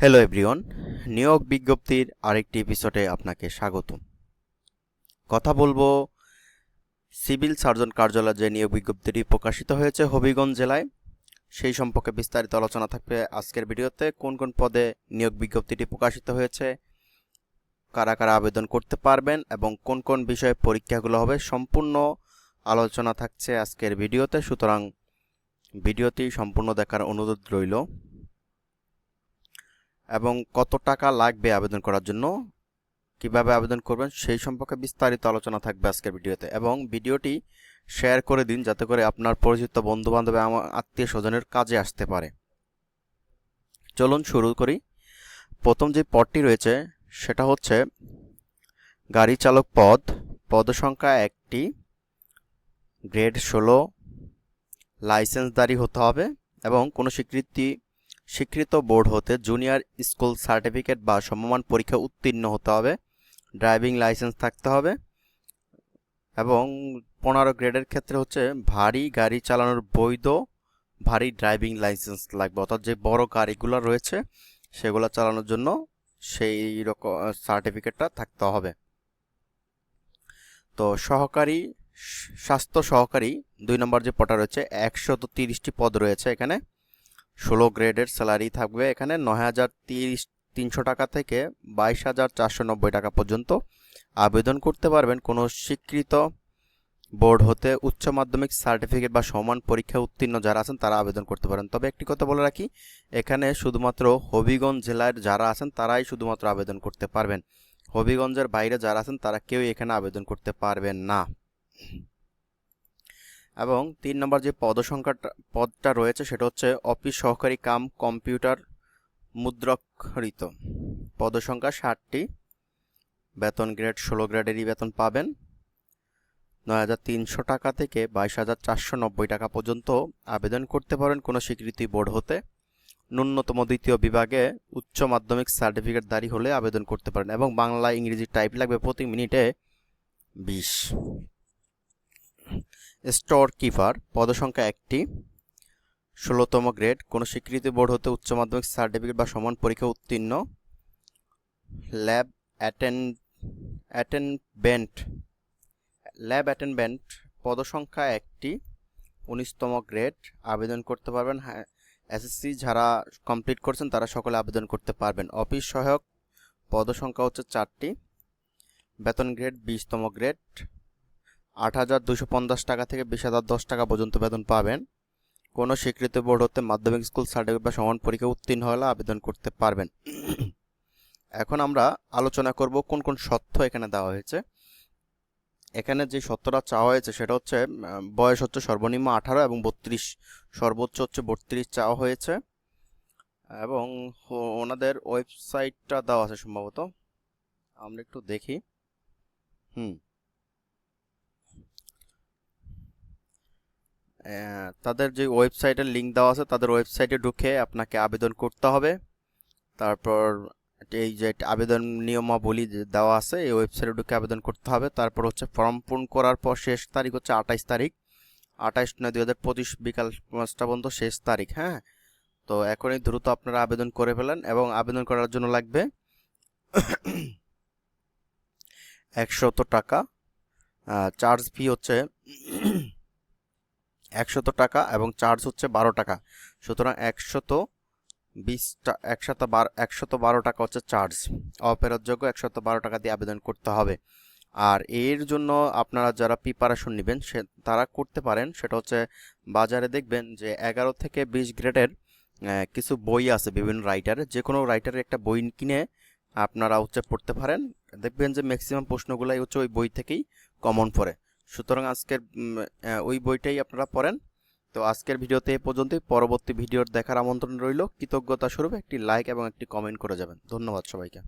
Hello everyone নিয়োগ বিজ্ঞপ্তির আরেকটি এপিসোডে আপনাকে স্বাগত কথা বলব সিভিল সার্জন কার্যালয় যে নিয়োগ বিজ্ঞপ্তিটি প্রকাশিত হয়েছে হবিগঞ্জ জেলায়, সেই সম্পর্কে বিস্তারিত আলোচনা থাকবে আজকের ভিডিওতে, কোন কোন পদে নিয়োগ বিজ্ঞপ্তিটি প্রকাশিত হয়েছে, কারা কারা আবেদন করতে পারবেন এবং কোন কোন বিষয়ে পরীক্ষাগুলো হবে, সম্পূর্ণ আলোচনা থাকছে আজকের ভিডিওতে, সুতরাং ভিডিওটি সম্পূর্ণ দেখার অনুরোধ রইল। এবং কত টাকা লাগবে আবেদন করার জন্য, কীভাবে আবেদন করবেন, সেই সম্পর্কে বিস্তারিত আলোচনা থাকবে আজকের ভিডিওতে। এবং ভিডিওটি শেয়ার করে দিন, যাতে করে আপনার পরিচিত বন্ধু বান্ধব আমার আত্মীয় স্বজনের কাজে আসতে পারে। চলুন শুরু করি। প্রথম যে পদটি রয়েছে, সেটা হচ্ছে গাড়ি চালক পদ। পদ সংখ্যা একটি, গ্রেড ষোলো লাইসেন্সদারি হতে হবে এবং কোনো স্বীকৃতি স্বীকৃত বোর্ড হতে জুনিয়র স্কুল সার্টিফিকেট বা সমমান পরীক্ষা উত্তীর্ণ হতে হবে, ড্রাইভিং লাইসেন্স থাকতে হবে এবং পনেরো গ্রেডের ক্ষেত্রে হচ্ছে ভারী গাড়ি চালানোর বৈধ ভারী ড্রাইভিং লাইসেন্স লাগবে। অর্থাৎ যে বড় গাড়িগুলো রয়েছে, সেগুলো চালানোর জন্য সেই রকম সার্টিফিকেটটা থাকতে হবে। তো সহকারী, স্বাস্থ্য সহকারী, দুই নম্বর যে পটা রয়েছে, একশত তিরিশটি পদ রয়েছে এখানে। ষোলো গ্রেডের স্যালারি থাকবে এখানে নয় হাজার তিরিশ, তিনশো টাকা থেকে বাইশ হাজার চারশো নব্বই টাকা পর্যন্ত। আবেদন করতে পারবেন কোনো স্বীকৃত বোর্ড হতে উচ্চ মাধ্যমিক সার্টিফিকেট বা সমান পরীক্ষা উত্তীর্ণ যারা আছেন তারা আবেদন করতে পারেন। তবে একটি কথা বলে রাখি, এখানে শুধুমাত্র হবিগঞ্জ জেলার যারা আছেন তারাই শুধুমাত্র আবেদন করতে পারবেন। হবিগঞ্জের বাইরে যারা আছেন তারা কেউ এখানে আবেদন করতে পারবেন না। এবং তিন নম্বর যে পদসংখ্যাটা, পদটা রয়েছে সেটা হচ্ছে অফিস সহকারী কাম কম্পিউটার মুদ্রক্ষরিত। পদসংখ্যা ষাটটি, বেতন গ্রেড ষোলো গ্রেডেরই বেতন পাবেন। নয় হাজার তিনশো টাকা থেকে বাইশ হাজার চারশো নব্বই টাকা পর্যন্ত আবেদন করতে পারেন কোনো স্বীকৃতি বোর্ড হতে। ন্যূনতম দ্বিতীয় বিভাগে উচ্চ মাধ্যমিক সার্টিফিকেট দাঁড়ি হলে আবেদন করতে পারেন এবং বাংলা ইংরেজি টাইপ লাগবে প্রতি মিনিটে বিশ। স্টোর কিপার, পদসংখ্যা একটি, ষোলোতম গ্রেড, কোনো স্বীকৃতি বোর্ড হতে উচ্চ মাধ্যমিক সার্টিফিকেট বা সমান পরীক্ষা উত্তীর্ণ, lab attend attendant lab attendant পদসংখ্যা একটি, উনিশতম গ্রেড, আবেদন করতে পারবেন হ্যাঁ এসএসসি যারা কমপ্লিট করছেন তারা সকলে আবেদন করতে পারবেন। অফিস সহায়ক, পদসংখ্যা হচ্ছে চারটি, বেতন গ্রেড, বিশতম গ্রেড আট হাজার দুশো পঞ্চাশ টাকা থেকে বিশ হাজার দশ টাকা পর্যন্ত বেতন পাবেন। কোনো স্বীকৃত বোর্ড হতে মাধ্যমিক স্কুল সার্টিফিকেট বা সমান পরীক্ষা উত্তীর্ণ হলে আবেদন করতে পারবেন। এখন আমরা আলোচনা করব কোন কোন সত্য এখানে দেওয়া হয়েছে। এখানে যে সত্যটা চাওয়া হয়েছে সেটা হচ্ছে বয়স হচ্ছে সর্বনিম্ন আঠারো এবং বত্রিশ। সর্বোচ্চ হচ্ছে বত্রিশ চাওয়া হয়েছে। এবং ওনাদের ওয়েবসাইটটা দেওয়া আছে সম্ভবত। আমরা একটু দেখি। হুম। তাদের যে ওয়েবসাইটের লিঙ্ক দেওয়া আছে, তাদের ওয়েবসাইটে ঢুকে আপনাকে আবেদন করতে হবে। তারপর এই যে আবেদন নিয়মাবলী দেওয়া আছে, এই ওয়েবসাইটে ঢুকে আবেদন করতে হবে। তারপর হচ্ছে ফর্ম পূরণ করার পর শেষ তারিখ হচ্ছে আঠাইশ তারিখ। আঠাইশ নয়, দুই হাজার পঁচিশ বিকাল পাঁচটা পর্যন্ত শেষ তারিখ হ্যাঁ? তো এখনই দ্রুত আপনারা আবেদন করে ফেলেন এবং আবেদন করার জন্য লাগবে একশত টাকা। চার্জ ফি হচ্ছে একশত টাকা এবং চার্জ হচ্ছে বারো টাকা। সুতরাং একশত বিশটা একশত বারো একশত বারো টাকা হচ্ছে চার্জ। অপেরতযোগ্য একশত বারো টাকা দিয়ে আবেদন করতে হবে। আর এর জন্য আপনারা যারা প্রিপারেশন নেবেন, সে, তারা করতে পারেন। সেটা হচ্ছে বাজারে দেখবেন যে এগারো থেকে বিশ গ্রেডের কিছু বই আছে বিভিন্ন রাইটারের যে কোনো রাইটারের একটা বই কিনে আপনারা হচ্ছে পড়তে পারেন। দেখবেন যে ম্যাক্সিমাম প্রশ্নগুলাই হচ্ছে ওই বই থেকেই কমন পড়ে। সুতরাং আজকের ওই বইটাই আপনারা পড়েন। তো আজকের ভিডিওতে এ পর্যন্তই। পরবর্তী ভিডিওর দেখার আমন্ত্রণ রইল। কৃতজ্ঞতা স্বরূপ একটি লাইক এবং একটি কমেন্ট করে যাবেন। ধন্যবাদ সবাইকে।